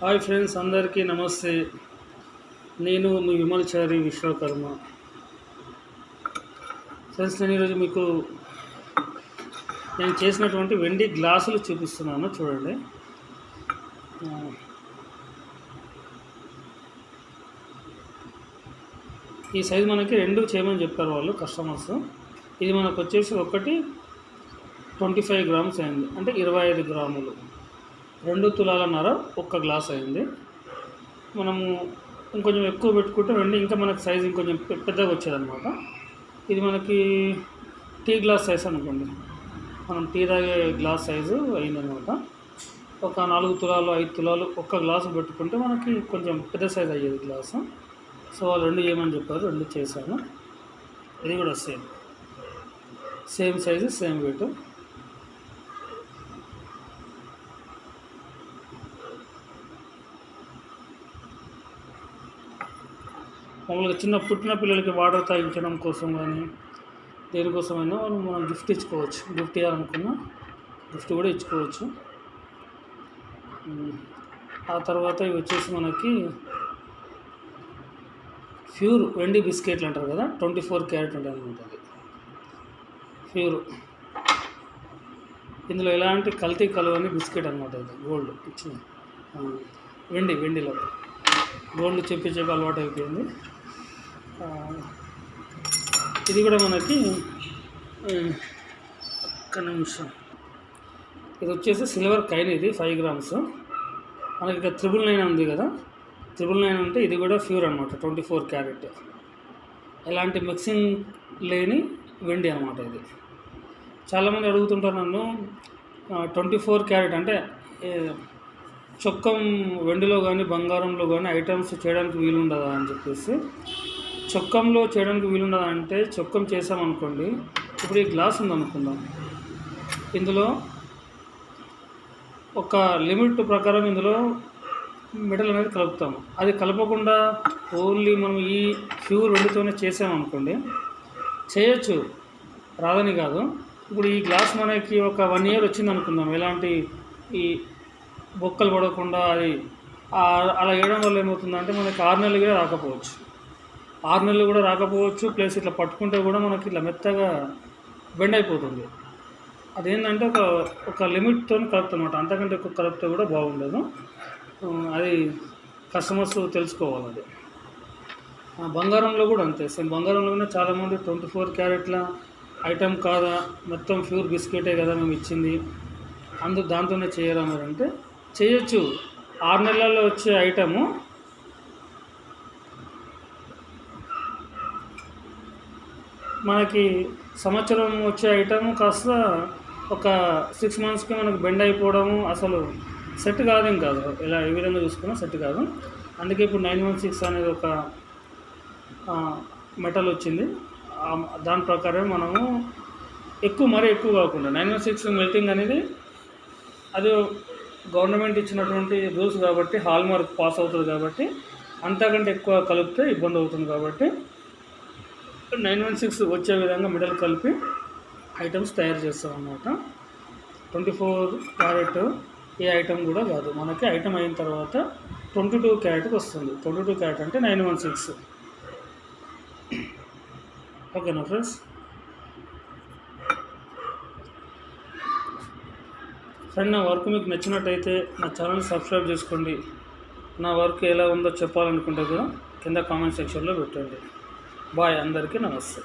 Hi friends అందరికీ నమస్తే. నేను మీ విమల్చారి విశ్వకర్మ. ఫ్రెండ్స్ నేను ఈరోజు మీకు నేను చేసినటువంటి వెండి గ్లాసులు చూపిస్తున్నాను చూడండి. ఈ సైజు మనకి రెండు చేయమని చెప్పారు వాళ్ళు కస్టమర్స్. ఇది మనకు వచ్చేసి ఒకటి ట్వంటీ ఫైవ్ గ్రామ్స్ అయింది అంటే ఇరవై ఐదు గ్రాములు. రెండు తులాలన్నర ఒక్క గ్లాస్ అయింది. మనము ఇంకొంచెం ఎక్కువ పెట్టుకుంటే రెండు ఇంకా మనకి సైజ్ ఇంకొంచెం పెద్దగా వచ్చేదన్నమాట. ఇది మనకి టీ గ్లాస్ సైజ్ అనుకోండి. మనం టీ తాగే గ్లాస్ సైజు అయిందనమాట ఒక నాలుగు తులాలు ఐదు తులాలు ఒక్క గ్లాసు పెట్టుకుంటే మనకి కొంచెం పెద్ద సైజ్ అయ్యేది గ్లాసు. సో వాళ్ళు రెండు చేయమని చెప్పారు? రెండు చేశాను. ఇది కూడా same same size same weight మామూలుగా చిన్న పుట్టిన పిల్లలకి వాటర్ తాగించడం కోసం కానీ దేనికోసమైనా వాళ్ళు మనం గిఫ్ట్ ఇచ్చుకోవచ్చు. గిఫ్ట్ ఇవ్వాలనుకున్నా గిఫ్ట్ కూడా ఇచ్చుకోవచ్చు. ఆ తర్వాత ఇవి వచ్చేసి మనకి ప్యూర్ వెండి బిస్కెట్లు అంటారు కదా ట్వంటీ ఫోర్ క్యారెట్ ఉంటుంది అనమాట అది. ప్యూర్ ఇందులో ఎలాంటి కల్తీ కలవని బిస్కెట్ అనమాట ఇది గోల్డ్ ఇచ్చింది వెండి వెండిలో. గోల్డ్ చెప్పి చెప్పి అలవాటు అయిపోయింది. ఇది కూడా మనకి ఒక్క నిమిషం. ఇది వచ్చేసి సిల్వర్ కైన్ ఇది ఫైవ్ గ్రామ్స్ మనకి ఇక్కడ త్రిబుల్ నైన్ ఉంది కదా. త్రిబుల్ నైన్ అంటే ఇది కూడా ప్యూర్ అనమాట ట్వంటీ ఫోర్ క్యారెట్ ఎలాంటి మిక్సింగ్ లేని వెండి అనమాట ఇది. చాలామంది అడుగుతుంటారు నన్ను ట్వంటీ ఫోర్ క్యారెట్ అంటే చొక్కం వెండిలో కానీ బంగారంలో కానీ ఐటమ్స్ చేయడానికి వీలుండదా అని చెప్పేసి. చొక్కంలో చేయడానికి వీలుండదా అంటే చొక్కం చేసామనుకోండి ఇప్పుడు ఈ గ్లాస్ ఉందనుకుందాం. ఇందులో ఒక లిమిట్ ప్రకారం ఇందులో మెటల్ అనేది కలుపుతాము. అది కలపకుండా ఓన్లీ మనం ఈ ప్యూర్ రెండుతోనే చేసామనుకోండి చేయొచ్చు రాదని కాదు. ఇప్పుడు ఈ గ్లాస్ మనకి ఒక వన్ ఇయర్ వచ్చింది అనుకుందాం ఎలాంటి ఈ బొక్కలు పడకుండా అది అలా వేయడం వల్ల ఏమవుతుందంటే మనకి ఆరు నెలలుగా రాకపోవచ్చు. ఆరు నెలలు కూడా రాకపోవచ్చు ప్లస్ ఇట్లా పట్టుకుంటే కూడా మనకి ఇట్లా మెత్తగా బెండ్ అయిపోతుంది. అదేంటంటే ఒక ఒక లిమిట్తో కలుపుతామన్నమాట. అంతకంటే ఎక్కువ కలిపితే కూడా బాగుండదు. అది కస్టమర్స్ తెలుసుకోవాలి అది ఆ, బంగారంలో కూడా అంతే. సేమ్ బంగారంలోనే చాలామంది ట్వంటీ ఫోర్ క్యారెట్ల ఐటెం కాదా మొత్తం ప్యూర్ బిస్కెటే కదా మేము ఇచ్చింది. అందు దాంతోనే చేయరా మరి అంటే చేయొచ్చు. ఆరు నెలల్లో వచ్చే ఐటము మనకి సంవత్సరం వచ్చే ఐటమ్ కాస్త ఒక సిక్స్ మంత్స్కి మనకు బెండ్ అయిపోవడము అసలు సెట్ కాదు ఏం కాదు. ఇలా ఏ విధంగా చూసుకున్నా సెట్ కాదు. అందుకే ఇప్పుడు నైన్ వన్ సిక్స్ అనేది ఒక మెటల్ వచ్చింది. దాని ప్రకారం మనము ఎక్కువ మరీ ఎక్కువ కాకుండా నైన్ వన్ సిక్స్ మెల్టింగ్ అనేది అది గవర్నమెంట్ ఇచ్చినటువంటి రూల్స్ కాబట్టి హాల్ మార్క్ పాస్ అవుతుంది కాబట్టి అంతకంటే ఎక్కువ కలిపితే ఇబ్బంది అవుతుంది కాబట్టి నైన్ వన్ సిక్స్ వచ్చే విధంగా మిడల్ కలిపి ఐటమ్స్ తయారు చేస్తాం అన్నమాట ట్వంటీ ఫోర్ క్యారెట్ ఏ ఐటమ్ కూడా కాదు. మనకి ఐటమ్ అయిన తర్వాత ట్వంటీ టూ క్యారెట్కి వస్తుంది. ట్వంటీ టూ క్యారెట్ అంటే నైన్ వన్ సిక్స్. ఓకేనా ఫ్రెండ్స్? ఫ్రెండ్ నా వర్క్ మీకు నచ్చినట్టయితే నా ఛానల్ సబ్స్క్రైబ్ చేసుకోండి. నా వర్క్ ఎలా ఉందో చెప్పాలనుకుంటే కూడా కింద కామెంట్ సెక్షన్లో పెట్టండి. బాయ్ అందరికీ నమస్తే.